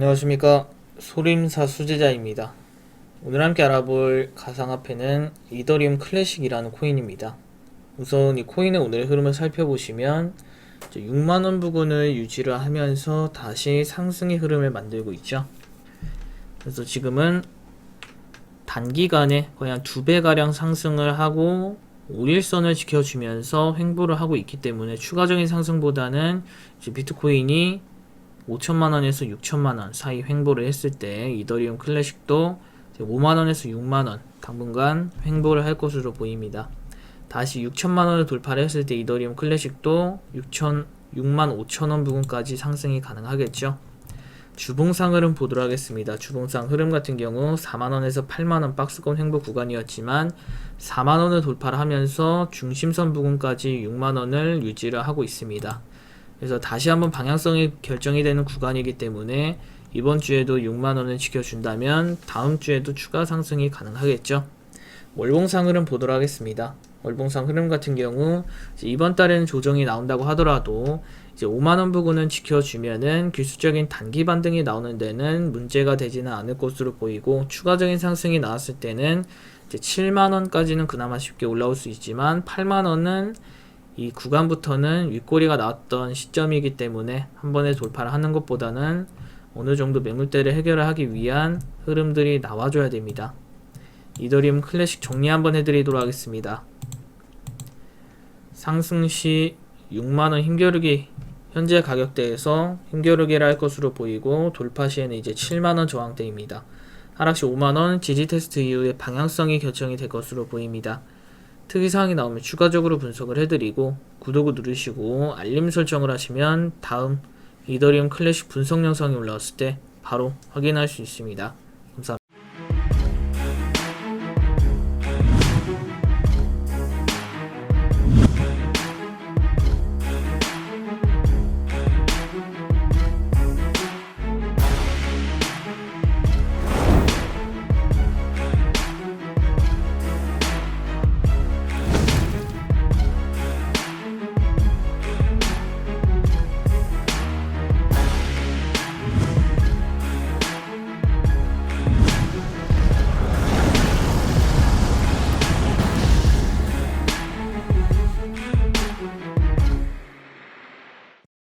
안녕하십니까. 소림사 수제자입니다. 오늘 함께 알아볼 가상화폐는 이더리움 클래식이라는 코인입니다. 우선 이 코인의 오늘 흐름을 살펴보시면 6만원 부근을 유지를 하면서 다시 상승의 흐름을 만들고 있죠. 그래서 지금은 단기간에 거의 한 두 배가량 상승을 하고 5일선을 지켜주면서 횡보를 하고 있기 때문에 추가적인 상승보다는 비트코인이 5천만원에서 6천만원 사이 횡보를 했을 때 이더리움 클래식도 5만원에서 6만원 당분간 횡보를 할 것으로 보입니다. 다시 6천만원을 돌파를 했을 때 이더리움 클래식도 6천, 6만 5천원 부근까지 상승이 가능하겠죠. 주봉상 흐름 보도록 하겠습니다. 주봉상 흐름 같은 경우 4만원에서 8만원 박스권 횡보 구간이었지만 4만원을 돌파를 하면서 중심선 부근까지 6만원을 유지를 하고 있습니다. 그래서 다시 한번 방향성이 결정이 되는 구간이기 때문에 이번 주에도 6만원을 지켜준다면 다음 주에도 추가 상승이 가능하겠죠. 월봉상 흐름 보도록 하겠습니다. 월봉상 흐름 같은 경우 이번 달에는 조정이 나온다고 하더라도 이제 5만원 부근은 지켜주면은 기술적인 단기 반등이 나오는 데는 문제가 되지는 않을 것으로 보이고 추가적인 상승이 나왔을 때는 이제 7만원까지는 그나마 쉽게 올라올 수 있지만 8만원은 이 구간부터는 윗꼬리가 나왔던 시점이기 때문에 한 번에 돌파를 하는 것보다는 어느 정도 매물대를 해결을 하기 위한 흐름들이 나와줘야 됩니다. 이더리움 클래식 정리 한번 해드리도록 하겠습니다. 상승 시 6만원 힘겨루기 현재 가격대에서 힘겨루기를 할 것으로 보이고 돌파 시에는 이제 7만원 저항대입니다. 하락 시 5만원 지지 테스트 이후에 방향성이 결정이 될 것으로 보입니다. 특이사항이 나오면 추가적으로 분석을 해드리고 구독을 누르시고 알림 설정을 하시면 다음 이더리움 클래식 분석 영상이 올라왔을 때 바로 확인할 수 있습니다.